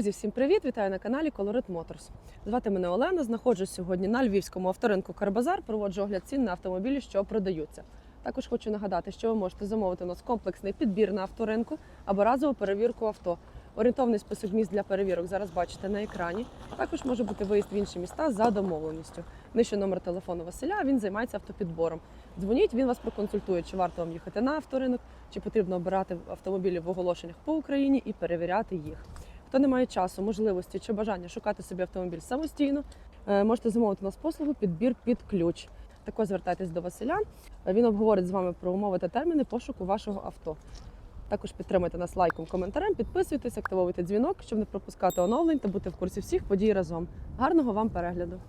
Друзі, всім привіт! Вітаю на каналі Colorit Motors. Звати мене Олена. Знаходжусь сьогодні на львівському авторинку Карбазар. Проводжу огляд цін на автомобілі, що продаються. Також хочу нагадати, що ви можете замовити у нас комплексний підбір на авторинку або разову перевірку авто. Орієнтовний список міст для перевірок зараз бачите на екрані. Також може бути виїзд в інші міста за домовленістю. Нижче номер телефону Василя. Він займається автопідбором. Дзвоніть, він вас проконсультує, чи варто вам їхати на авторинок, чи потрібно обирати автомобілі в оголошеннях по Україні і перевіряти їх. Хто не має часу, можливості чи бажання шукати собі автомобіль самостійно, е, можете замовити у нас послугу підбір під ключ. Також звертайтесь до Василя. Він обговорить з вами про умови та терміни пошуку вашого авто. Також підтримайте нас лайком, коментарем, підписуйтесь, активовуйте дзвінок, щоб не пропускати оновлень та бути в курсі всіх подій разом. Гарного вам перегляду!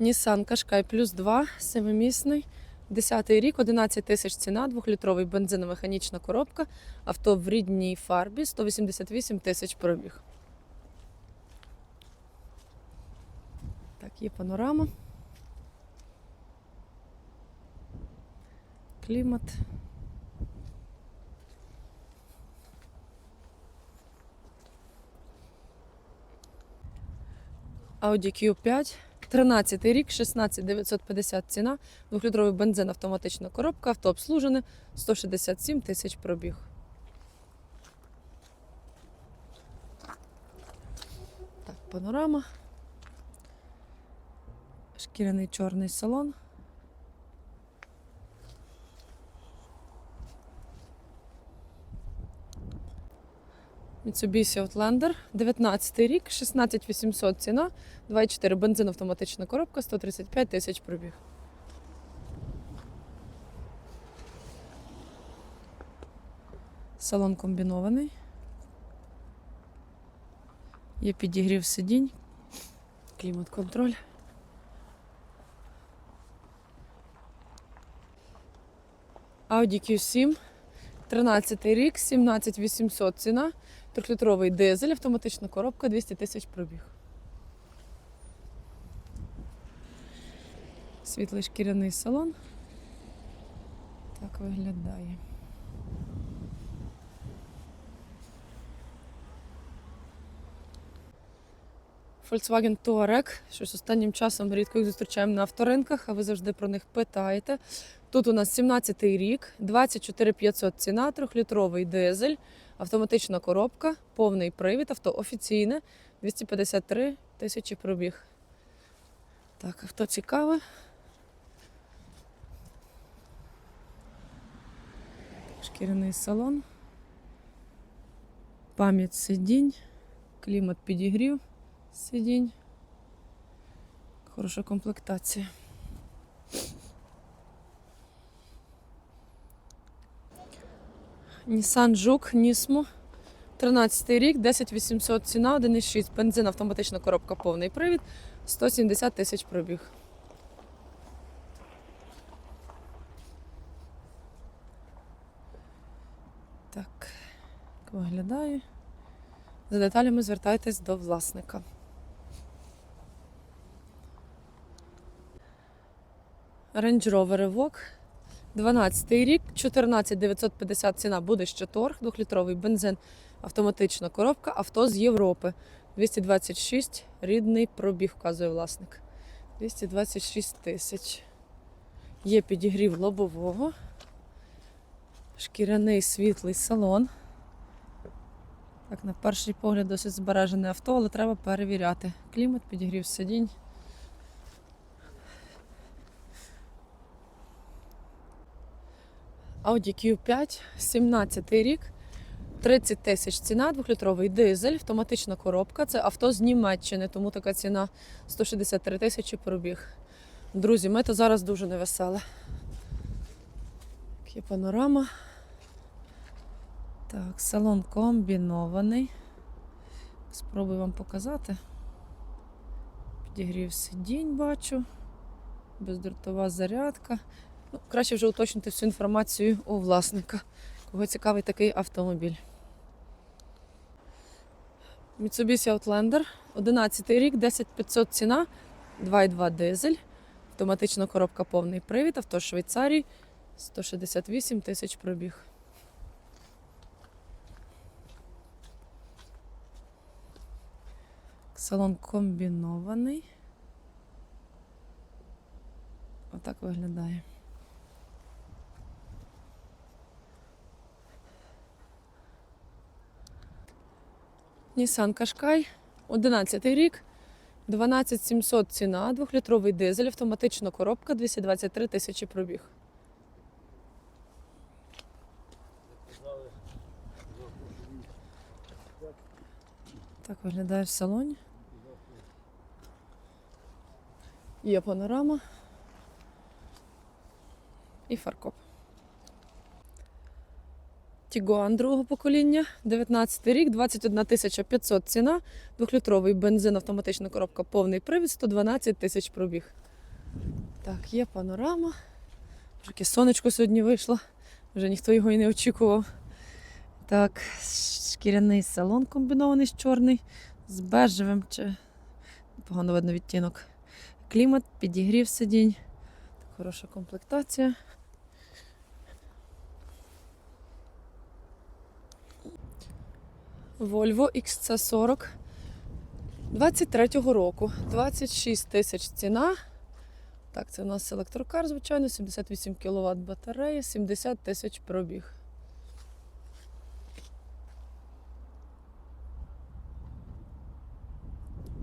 Nissan Qashqai Plus 2, семимісний. 10-й рік, 11 тисяч ціна, двохлітровий бензиномеханічна коробка, авто в рідній фарбі, 188 тисяч пробіг. Так, є панорама. Клімат. Audi Q5. 13 рік, 16 950 ціна, двохлітровий бензин, автоматична коробка, авто обслужене, 167 тисяч пробіг. Так, панорама. Шкіряний чорний салон. Mitsubishi Outlander, 19 рік, 16 800 ціна, 2,4 бензин автоматична коробка, 135 тисяч пробіг. Салон комбінований. Є підігрів сидінь, клімат-контроль. Audi Q7, 13 рік, 17 800 ціна, трьохлітровий дизель, автоматична коробка, 200 тисяч пробіг. Світлий шкіряний салон. Так виглядає. Volkswagen Touareg. Щось останнім часом рідко їх зустрічаємо на авторинках, а ви завжди про них питаєте. Тут у нас 17-й рік, 24 500 ціна, трьохлітровий дизель, автоматична коробка, повний привід, авто офіційне, 253 тисячі пробіг. Так, авто цікаве. Шкіряний салон. Пам'ять сидінь, клімат підігрів сидінь. Хороша комплектація. Nissan Жук Нісмо. 13 рік, 10 800 ціна, 1,6. Бензин, автоматична коробка, повний привід, 170 тисяч пробіг. Так, виглядає. За деталями звертайтесь до власника. Range Rover Evoque. 12 рік, 14 950 ціна буде ще торг, 2-літровий бензин, автоматична коробка, авто з Європи. 226 рідний пробіг, вказує власник. 226 тисяч. Є підігрів лобового, шкіряний світлий салон. Так, на перший погляд досить збережене авто, але треба перевіряти. Клімат, підігрів сидінь. Audi Q5, 17 рік, 30 тисяч ціна, двохлітровий дизель, автоматична коробка. Це авто з Німеччини, тому така ціна 163 тисячі пробіг. Друзі, мета зараз дуже невесела. Є панорама. Так, салон комбінований. Спробую вам показати. Підігрів сидінь, бачу. Бездротова зарядка. Ну, краще вже уточнити всю інформацію у власника. Кого цікавий такий автомобіль. Mitsubishi Outlander, 11 рік, 10500 ціна, 2,2 дизель, автоматична коробка повний привід, авто Швейцарії, 168 тисяч пробіг. Салон комбінований. Отак виглядає. Nissan Qashqai, 11 рік, 12700 ціна, 2-літровий дизель, автоматична коробка, 223 тисячі пробіг. Так виглядає в салоні. Є панорама і фаркоп. Тігуан другого покоління, 19 рік, 21 500 ціна, 2-літровий бензин, автоматична коробка, повний привід, 112 тисяч пробіг. Так, є панорама. Яке сонечко сьогодні вийшло, вже ніхто його і не очікував. Так, шкіряний салон комбінований з чорний, з бежевим чи погано видно відтінок. Клімат, підігрів сидінь. Хороша комплектація. Volvo XC40 23-го року. 26 тисяч ціна. Так, це у нас електрокар, звичайно, 78 кВт батарея, 70 тисяч пробіг.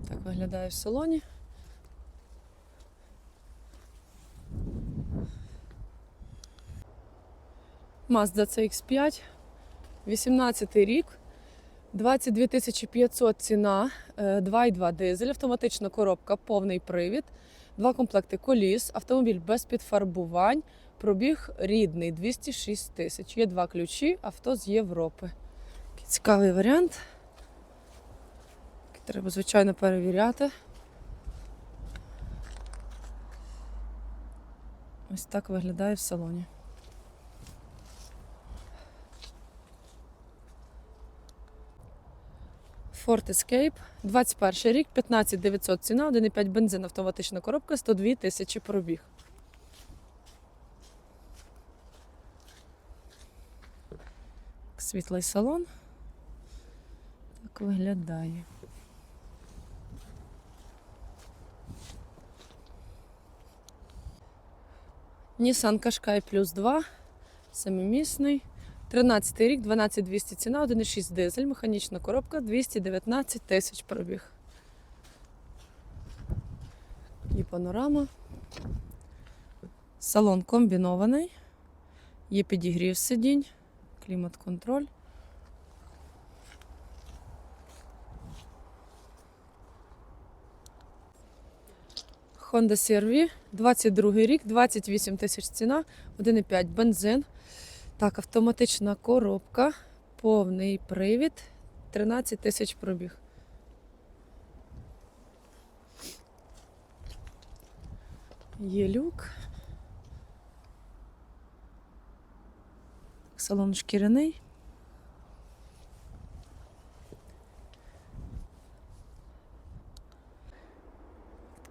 Так виглядає в салоні. Mazda CX5, 18 рік, 22 500 ціна, е, 2,2 дизель, автоматична коробка, повний привід, два комплекти коліс, автомобіль без підфарбувань, пробіг рідний 206 тисяч. Є два ключі, авто з Європи. Цікавий варіант. Треба, звичайно, перевіряти. Ось так виглядає в салоні. Ford Escape, 21 рік, 15 900 ціна, 1,5 бензин, автоматична коробка, 102 тисячі пробіг. Світлий салон. Так виглядає. Nissan Qashqai Plus 2, семимісний. 13 рік, 12200 ціна, 1,6 дизель, механічна коробка, 219 тисяч пробіг. І панорама. Салон комбінований. Є підігрів сидінь, клімат-контроль. Honda CR-V, 22 рік, 28 тисяч ціна, 1,5 бензин. Так, автоматична коробка, повний привід, 13 тисяч пробіг. Є люк. Салон шкіряний.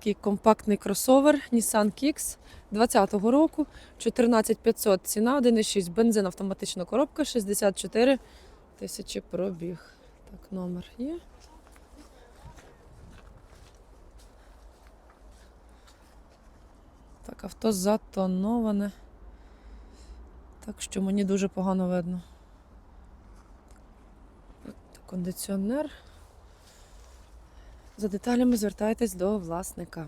Такий компактний кросовер Nissan Kicks 20-го року, 14500 ціна, 1,6 бензин, автоматична коробка, 64 тисячі пробіг. Так, номер є. Так, авто затоноване. Так що мені дуже погано видно. Кондиціонер. За деталями звертайтесь до власника.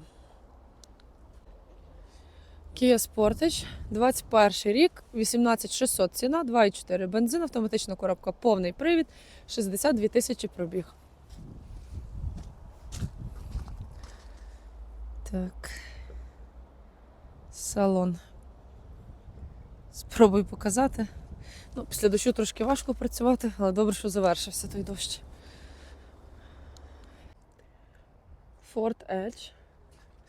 Kia Sportage, 21 рік, 18600 ціна, 2,4 бензин, автоматична коробка, повний привід, 62 тисячі пробіг. Так. Салон. Спробую показати. Ну, після дощу трошки важко працювати, але добре, що завершився той дощ. Ford Edge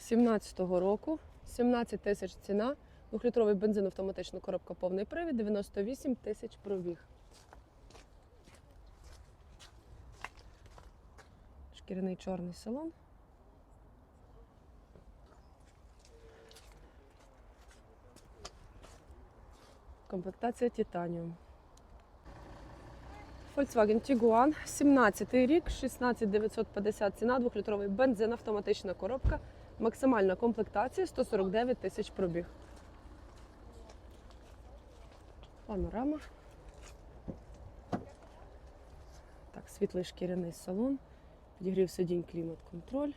17-го року, 17 тисяч ціна, 2-літровий бензин, автоматична коробка, повний привід, 98 тисяч пробіг. Шкіряний чорний салон. Комплектація Титаніум. Volkswagen Tiguan, 17 рік, 16950 ціна, 2-літровий бензин, автоматична коробка, максимальна комплектація, 149 тисяч пробіг. Панорама. Так, світлий шкіряний салон, підігрів сидінь, клімат-контроль.